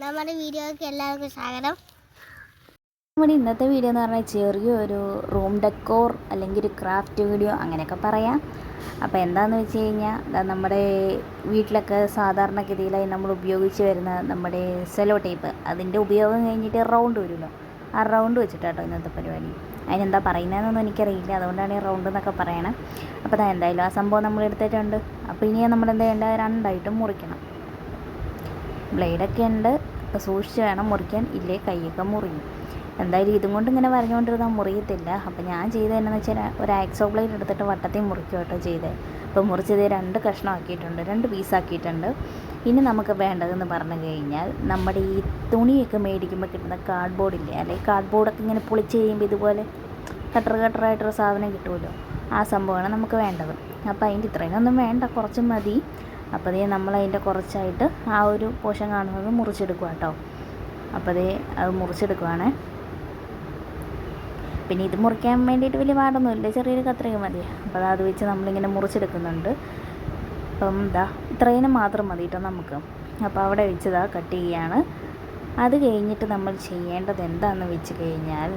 നമ്മുടെ വീഡിയോയ്ക്ക് എല്ലാവർക്കും സ്വാഗതം. നമ്മുടെ ഇന്നത്തെ വീഡിയോ എന്ന് പറഞ്ഞാൽ ചെറിയൊരു റൂം ഡെക്കോർ അല്ലെങ്കിൽ ഒരു ക്രാഫ്റ്റ് വീഡിയോ അങ്ങനെയൊക്കെ പറയാം. അപ്പോൾ എന്താണെന്ന് വെച്ച് കഴിഞ്ഞാൽ നമ്മുടെ വീട്ടിലൊക്കെ സാധാരണഗതിയിലായി നമ്മൾ ഉപയോഗിച്ച് വരുന്ന നമ്മുടെ സെലോ ടേപ്പ് അതിന്റെ ഉപയോഗം കഴിഞ്ഞിട്ട് റൗണ്ട് വരുമല്ലോ ആ റൗണ്ട് വെച്ചിട്ടാട്ടോ ഇന്നത്തെ പരിപാടി. അതിനെന്താ പറയുന്നതെന്നൊന്നും എനിക്കറിയില്ല. അതുകൊണ്ടാണ് ഈ റൗണ്ട് എന്നൊക്കെ പറയണത് അപ്പോൾ അതെന്തായാലും ആ സംഭവം നമ്മൾ എടുത്തിട്ടുണ്ട്. അപ്പോൾ ഇനി നമ്മൾ എന്താ ചെയ്യേണ്ടത് രണ്ടായിട്ടും മുറിക്കണം. ബ്ലേഡൊക്കെ ഉണ്ട്. സൂക്ഷിച്ച് വേണം മുറിക്കാൻ. ഇല്ലേ കൈയൊക്കെ മുറിയും. എന്തായാലും ഇതും കൊണ്ട് ഇങ്ങനെ വരഞ്ഞുകൊണ്ടിരുന്നാൽ മുറിയത്തില്ല. അപ്പോൾ ഞാൻ ചെയ്തതെന്നു വെച്ചാൽ ഒരു ആക്സോ ബ്ലേഡ് എടുത്തിട്ട് വട്ടത്തിൽ മുറിക്കുക കേട്ടോ ചെയ്തത് അപ്പോൾ മുറിച്ചത് രണ്ട് കഷ്ണമാക്കിയിട്ടുണ്ട്. രണ്ട് പീസാക്കിയിട്ടുണ്ട് ഇനി നമുക്ക് വേണ്ടതെന്ന് പറഞ്ഞു കഴിഞ്ഞാൽ നമ്മുടെ ഈ തുണിയൊക്കെ മേടിക്കുമ്പോൾ കിട്ടുന്ന കാർഡ് ബോർഡില്ലേ അല്ലെങ്കിൽ കാർഡ്ബോർഡൊക്കെ ഇങ്ങനെ പൊളിച്ച് കഴിയുമ്പോൾ ഇതുപോലെ കട്ടർ കട്ടറായിട്ടൊരു സാധനം കിട്ടുമല്ലോ. ആ സംഭവമാണ് നമുക്ക് വേണ്ടത്. അപ്പോൾ അതിന്റെ ഇത്രയൊന്നും വേണ്ട. കുറച്ച് മതി. അപ്പോൾ അതേ നമ്മൾ അതിന്റെ കുറച്ചായിട്ട് ആ ഒരു പോഷൻ കാണുന്നത് മുറിച്ചെടുക്കുക കേട്ടോ അപ്പോൾ അതേ അത് മുറിച്ചെടുക്കുവാണേ. പിന്നെ ഇത് മുറിക്കാൻ വേണ്ടിയിട്ട് വലിയ പാടൊന്നുമില്ല ചെറിയൊരു കത്രിക മതി. അപ്പോൾ അത് വെച്ച് നമ്മളിങ്ങനെ മുറിച്ചെടുക്കുന്നുണ്ട്. അപ്പം ഇതാ ഇത്രയും മാത്രം മതി കേട്ടോ നമുക്ക്. അപ്പോൾ അവിടെ വെച്ചതാ കട്ട് ചെയ്യുകയാണ് അത് കഴിഞ്ഞിട്ട് നമ്മൾ ചെയ്യേണ്ടത് എന്താണെന്ന് വെച്ച് കഴിഞ്ഞാൽ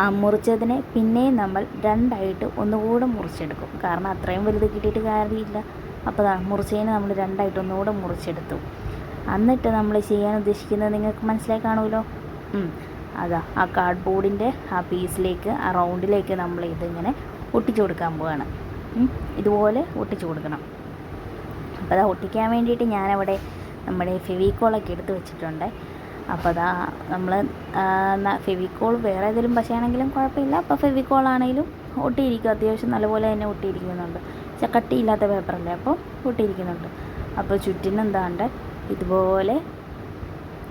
ആ മുറിച്ചതിനെ പിന്നെയും നമ്മൾ രണ്ടായിട്ട് ഒന്നുകൂടെ മുറിച്ചെടുക്കും. കാരണം അത്രയും വലുത് കിട്ടിയിട്ട് കാര്യമില്ല. അപ്പോൾ അതാ മുറിച്ചതിനെ നമ്മൾ രണ്ടായിട്ട് ഒന്നുകൂടെ മുറിച്ചെടുത്തു. എന്നിട്ട് നമ്മൾ ചെയ്യാൻ ഉദ്ദേശിക്കുന്നത് നിങ്ങൾക്ക് മനസ്സിലായി കാണുമല്ലോ. അതാ ആ കാർഡ് ബോർഡിന്റെ ആ പീസിലേക്ക് ആ റൗണ്ടിലേക്ക് നമ്മൾ ഇതിങ്ങനെ ഒട്ടിച്ചു കൊടുക്കാൻ പോവാണ്. ഇതുപോലെ ഒട്ടിച്ചു കൊടുക്കണം. അപ്പോൾ അതാ ഒട്ടിക്കാൻ വേണ്ടിയിട്ട് ഞാനവിടെ നമ്മുടെ ഫെവിക്കോളൊക്കെ എടുത്ത് വെച്ചിട്ടുണ്ട്. അപ്പോൾ അതാ നമ്മൾ ഫെവിക്കോൾ വേറെ ഏതെങ്കിലും പശയാണെങ്കിലും കുഴപ്പമില്ല. അപ്പോൾ ഫെവിക്കോൾ ആണെങ്കിലും ഒട്ടിയിരിക്കും. അത്യാവശ്യം നല്ലപോലെ തന്നെ ഒട്ടിയിരിക്കുന്നുണ്ട്. കട്ടിയില്ലാത്ത പേപ്പറല്ലേ? അപ്പോൾ പൊട്ടിയിരിക്കുന്നുണ്ട്. അപ്പോൾ ചുറ്റിനെന്താണ്ട് ഇതുപോലെ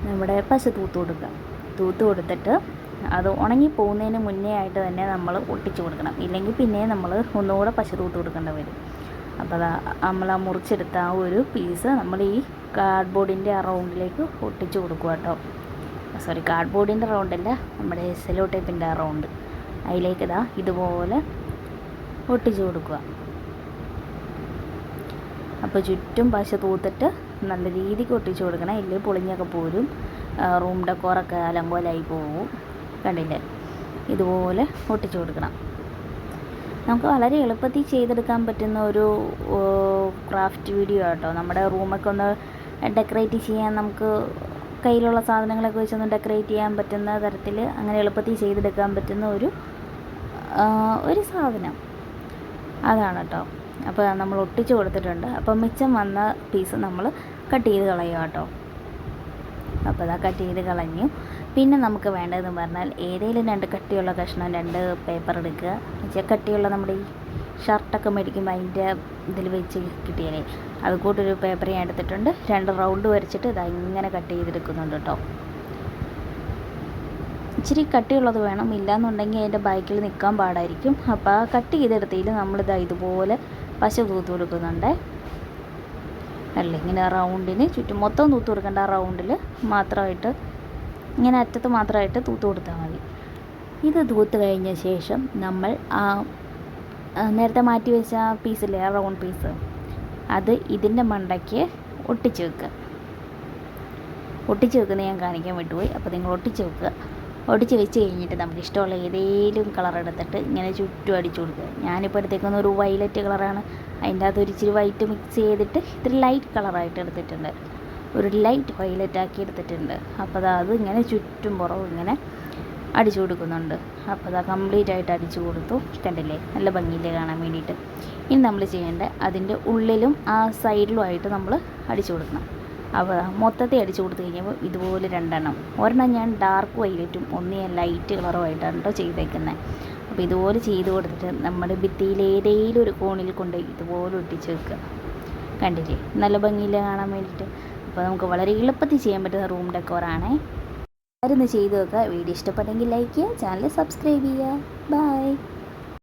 നമ്മുടെ പശ തൂത്ത് കൊടുക്കുക. തൂത്ത് കൊടുത്തിട്ട് അത് ഉണങ്ങി പോകുന്നതിന് മുന്നേ ആയിട്ട് തന്നെ നമ്മൾ ഒട്ടിച്ചു കൊടുക്കണം. ഇല്ലെങ്കിൽ പിന്നെ നമ്മൾ ഒന്നുകൂടെ പശ തൂത്ത് കൊടുക്കേണ്ടി വരും. അപ്പോൾ അതാ നമ്മൾ ആ മുറിച്ചെടുത്ത ആ ഒരു പീസ് നമ്മൾ ഈ കാർഡ് ബോർഡിന്റെ ആ റൗണ്ടിലേക്ക് ഒട്ടിച്ചു കൊടുക്കുക കേട്ടോ. സോറി കാർഡ് ബോർഡിന്റെ റൗണ്ടല്ല നമ്മുടെ സെലോ ടേപ്പിന്റെ ആ റൗണ്ട്. അതിലേക്ക് ഇതാ ഇതുപോലെ ഒട്ടിച്ചു കൊടുക്കുക. അപ്പോൾ ചുറ്റും പശ തൂത്തിട്ട് നല്ല രീതിക്ക് ഒട്ടിച്ച് കൊടുക്കണം. ഇല്ലെങ്കിൽ പൊളിഞ്ഞൊക്കെ പോരും. റൂം ഡെക്കോറൊക്കെ അലങ്കോലായി പോവും. കണ്ടില്ലേ? ഇതുപോലെ ഒട്ടിച്ചു കൊടുക്കണം. നമുക്ക് വളരെ എളുപ്പത്തിൽ ചെയ്തെടുക്കാൻ പറ്റുന്ന ഒരു ക്രാഫ്റ്റ് വീഡിയോ കേട്ടോ നമ്മുടെ റൂമൊക്കെ ഒന്ന് ഡെക്കറേറ്റ് ചെയ്യാൻ നമുക്ക് കയ്യിലുള്ള സാധനങ്ങളൊക്കെ വെച്ചൊന്ന് ഡെക്കറേറ്റ് ചെയ്യാൻ പറ്റുന്ന തരത്തിൽ അങ്ങനെ എളുപ്പത്തിൽ ചെയ്തെടുക്കാൻ പറ്റുന്ന ഒരു ഒരു സാധനം. അതാണ് കേട്ടോ അപ്പോൾ നമ്മൾ ഒട്ടിച്ച് കൊടുത്തിട്ടുണ്ട്. അപ്പോൾ മിച്ചം വന്ന പീസ് നമ്മൾ കട്ട് ചെയ്ത് കളയുക കേട്ടോ. അപ്പോൾ അതാ കട്ട് ചെയ്ത് കളഞ്ഞു. പിന്നെ നമുക്ക് വേണ്ടതെന്ന് പറഞ്ഞാൽ ഏതെങ്കിലും രണ്ട് കട്ടിയുള്ള കഷ്ണം രണ്ട് പേപ്പർ എടുക്കുക. വെച്ചാൽ കട്ടിയുള്ള നമ്മുടെ ഈ ഷർട്ടൊക്കെ മേടിക്കുമ്പോൾ അതിന്റെ ഇതിൽ വെച്ച് കിട്ടിയാലേ അത് കൂട്ടൊരു പേപ്പർ ഞാൻ എടുത്തിട്ടുണ്ട്. രണ്ട് റൗണ്ട് വരച്ചിട്ട് ഇതാ ഇങ്ങനെ കട്ട് ചെയ്തെടുക്കുന്നുണ്ട് കേട്ടോ. ഇച്ചിരി കട്ടിയുള്ളത് വേണം. ഇല്ലയെന്നുണ്ടെങ്കിൽ അതിന്റെ ബാക്കിൽ നിൽക്കാൻ പാടായിരിക്കും. അപ്പോൾ ആ കട്ട് ചെയ്തെടുത്തതിൽ നമ്മളിതാ ഇതുപോലെ പശ തൂത്ത് കൊടുക്കുന്നുണ്ട്. അല്ല ഇങ്ങനെ റൗണ്ടിന് ചുറ്റും മൊത്തം തൂത്ത് കൊടുക്കേണ്ട ആ റൗണ്ടിൽ മാത്രമായിട്ട് ഇങ്ങനെ അറ്റത്ത് മാത്രമായിട്ട് തൂത്ത് കൊടുത്താൽ മതി. ഇത് തൂത്ത് കഴിഞ്ഞ ശേഷം നമ്മൾ ആ നേരത്തെ മാറ്റി വെച്ച ആ പീസില്ലേ ആ റൗണ്ട് പീസ് അത് ഇതിന്റെ മണ്ടയ്ക്ക് ഒട്ടിച്ച് വെക്കുക. ഒട്ടിച്ച് വെക്കുന്നത് ഞാൻ കാണിക്കാൻ വിട്ടുപോയി. അപ്പോൾ നിങ്ങൾ ഒട്ടിച്ച് വെക്കുക. ഒട്ടിച്ച് വെച്ച് കഴിഞ്ഞിട്ട് നമുക്ക് ഇഷ്ടമുള്ള ഏതെങ്കിലും കളർ എടുത്തിട്ട് ഇങ്ങനെ ചുറ്റും അടിച്ചു കൊടുക്കുക. ഞാനിപ്പോൾ എടുത്തേക്കുന്ന ഒരു വയലറ്റ് കളറാണ് അതിന്റെ അകത്ത് ഒരു ഇച്ചിരി വൈറ്റ് മിക്സ് ചെയ്തിട്ട് ഇത്തിരി ലൈറ്റ് കളറായിട്ട് എടുത്തിട്ടുണ്ട്. ഒരു ലൈറ്റ് വയലറ്റ് ആക്കി എടുത്തിട്ടുണ്ട്. അപ്പോൾ അത് ഇങ്ങനെ ചുറ്റും പുറവും ഇങ്ങനെ അടിച്ചു കൊടുക്കുന്നുണ്ട്. അപ്പോൾ അതാ കംപ്ലീറ്റ് ആയിട്ട് അടിച്ചു കൊടുത്തു. കണ്ടില്ലേ? നല്ല ഭംഗിയില്ലേ കാണാൻ വേണ്ടിയിട്ട്. ഇനി നമ്മൾ ചെയ്യേണ്ടത് അതിന്റെ ഉള്ളിലും ആ സൈഡിലുമായിട്ട് നമ്മൾ അടിച്ചു കൊടുക്കണം. അപ്പോൾ മൊത്തത്തെ അടിച്ചു കൊടുത്തു കഴിഞ്ഞപ്പോൾ ഇതുപോലെ രണ്ടെണ്ണം. ഒരെണ്ണം ഞാൻ ഡാർക്ക് വൈലറ്റും ഒന്ന് ഞാൻ ലൈറ്റ് കളറുമായിട്ടാണ് കേട്ടോ ചെയ്തേക്കുന്നത് അപ്പോൾ ഇതുപോലെ ചെയ്ത് കൊടുത്തിട്ട് നമ്മുടെ ഭിത്തിയിൽ ഏതെങ്കിലും ഒരു കോണിൽ കൊണ്ട് ഇതുപോലെ ഒട്ടിച്ച് വെക്കുക. കണ്ടില്ലേ? നല്ല ഭംഗിയിൽ കാണാൻ വേണ്ടിയിട്ട്. അപ്പോൾ നമുക്ക് വളരെ എളുപ്പത്തിൽ ചെയ്യാൻ പറ്റുന്ന റൂം ഡെക്കോറാണേ ആയിരുന്നു ചെയ്തു വെക്കുക വീഡിയോ ഇഷ്ടപ്പെട്ടെങ്കിൽ ലൈക്ക് ചെയ്യുക ചാനൽ സബ്സ്ക്രൈബ് ചെയ്യുക. ബൈ